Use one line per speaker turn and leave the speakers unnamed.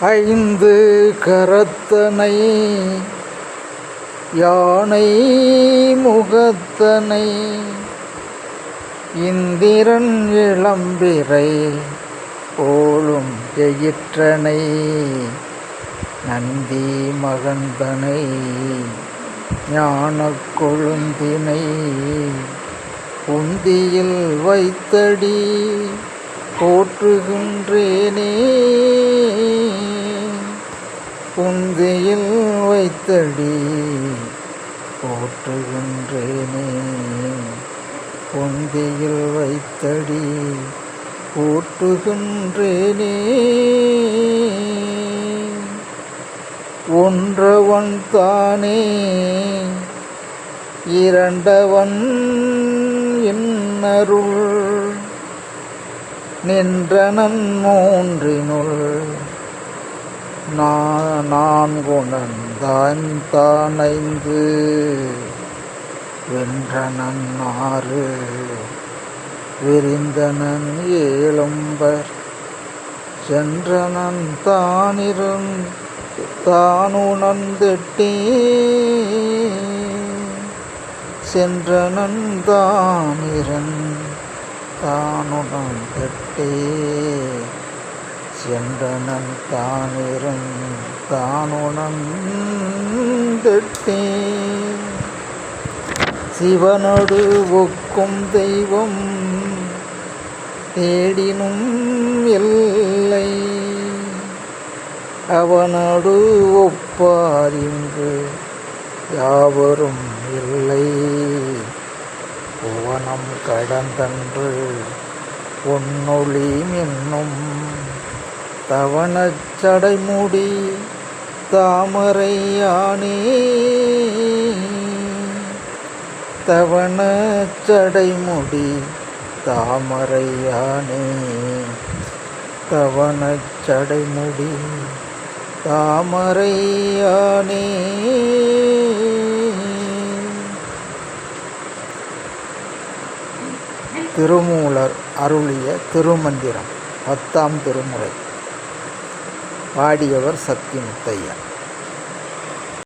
ஐந்து கரத்தனை யானை முகத்தனை இந்திரன் இளம்பிறை போலும் எயிற்றனை நந்தி மகந்தனை ஞான கொழுந்தினை உந்தியில் வைத்தடி போற்றுகின்றேனே. நெஞ்சில் வைத்தடி போற்றுகின்றேனே. பொந்தியில் வைத்தடி போற்றுகின்றேனே. ஒன்றவன் தானே இரண்டவன் இன்னருள் நின்றனன் மூன்றினுள். நான் குணந்தான் தானைந்து வென்றனன் ஆறு விரிந்தனன் ஏழும்பர் சென்றனன் தானிருந் தானுணர்ந்திட்டே சென்றனன் தானிரன் தானுணர்ந்தெட்டே சென்றனன் தானிரன் தானுணர்ந்திட்டே சிவனோடு ஒக்கும் தெய்வம் தேடினும் இல்லை. அவனோடு ஒப்பார் இங்கு யாவரும் இல்லை. புவனம் கடந்தன்று பொன்னொளி மின்னும் தவணச்சடைமுடி தாமரை தாமரையானே தவணச்சடைமுடி தாமரையானே தவணச்சடைமுடி தாமரையானே திருமூலர் அருளிய திருமந்திரம் பத்தாம் திருமுறை. பாடியவர் சக்தி முத்தையா